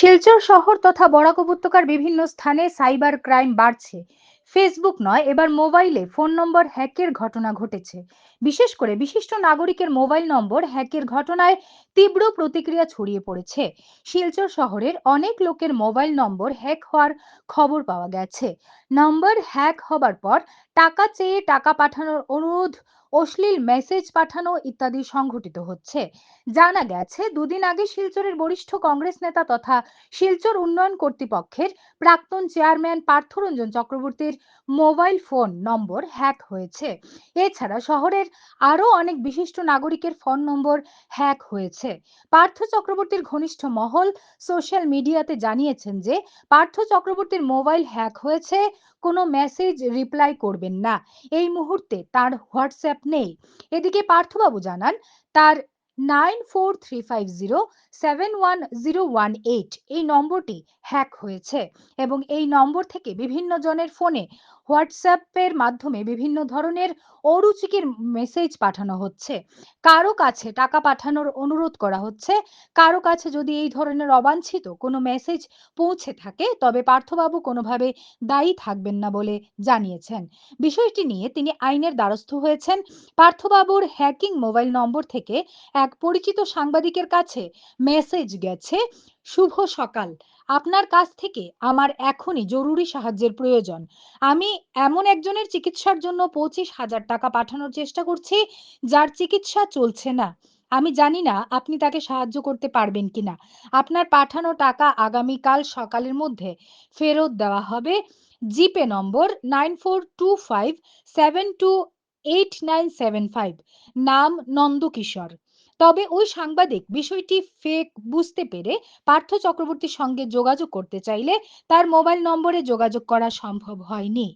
শিলচর শহর তথা বরাক উপত্যকার বিভিন্ন স্থানে সাইবার ক্রাইম বাড়ছে। ফেসবুক নয়, এবার মোবাইলে ফোন নম্বর হ্যাকের ঘটনা ঘটেছে। বিশেষ করে বিশিষ্ট নাগরিকের মোবাইল নম্বর হ্যাকের ঘটনায় তীব্র প্রতিক্রিয়া ছড়িয়ে পড়েছে। শিলচর শহরের অনেক লোকের মোবাইল নম্বর হ্যাক হওয়ার খবর পাওয়া গেছে। নম্বর হ্যাক হবার পর টাকা চেয়ে টাকা পাঠানোর অনুরোধ, অশ্লীল মেসেজ পাঠানো ইত্যাদি সংঘটিত হচ্ছে। জানা গেছে, দুদিন আগে শিলচরের বরিষ্ঠ কংগ্রেস নেতা তথা শিলচর উন্নয়ন কর্তৃপক্ষের প্রাক্তন চেয়ারম্যান পার্থরঞ্জন চক্রবর্তীর মোবাইল ফোন নম্বর হ্যাক হয়েছে। এছাড়া শহরের আরও অনেক বিশিষ্ট নাগরিকের ফোন নম্বর হ্যাক হয়েছে। পার্থ চক্রবর্তীর ঘনিষ্ঠ মহল সোশ্যাল মিডিয়াতে জানিয়েছেন যে, পার্থ চক্রবর্তীর মোবাইল হ্যাক হয়েছে, কোনো মেসেজ রিপ্লাই করবেন না। এই মুহূর্তে তার হোয়াটসঅ্যাপ নেই। এদিকে পার্থবাবু জানান, তার nine four three five zero seven one zero one eight এই নম্বরটি হ্যাক হয়েছে এবং এই নম্বর থেকে বিভিন্ন জনের ফোনে হোয়াটসঅ্যাপের মাধ্যমে বিভিন্ন ধরনের অরুচিকর মেসেজ পাঠানো হচ্ছে। কারও কাছে টাকা পাঠানোর অনুরোধ করা হচ্ছে। কারও কাছে যদি এই ধরনের অবাঞ্ছিত কোনো মেসেজ পৌঁছে থাকে, তবে পার্থবাবু কোনোভাবে দায়ী থাকবেন না বলে জানিয়েছেন। বিষয়টি নিয়ে তিনি আইনের দ্বারস্থ হয়েছেন। পার্থবাবুর হ্যাকিং মোবাইল নম্বর থেকে এক পরিচিত সাংবাদিকের কাছে মেসেজ গেছে। শুভ সকাল। আপনার কাছ থেকে আমার এখনই জরুরি সাহায্যের প্রয়োজন। আমি এমন একজনের চিকিৎসার জন্য পঁচিশ হাজার টাকা পাঠানোর চেষ্টা করছি, যার চিকিৎসা চলছে না। আমি জানি না আপনি তাকে সাহায্য করতে পারবেন কিনা। আপনার পাঠানো টাকা আগামীকাল সকালের মধ্যে ফেরত দেওয়া হবে। GPay number nine four two five seven two eight nine seven five. নাম নন্দকিশোর। তবে ওই সাংবাদিক বিষয়টি ফেক বুঝতে পেরে পার্থ চক্রবর্তীর সঙ্গে যোগাযোগ করতে চাইলে তার মোবাইল নম্বরে যোগাযোগ করা সম্ভব হয়নি।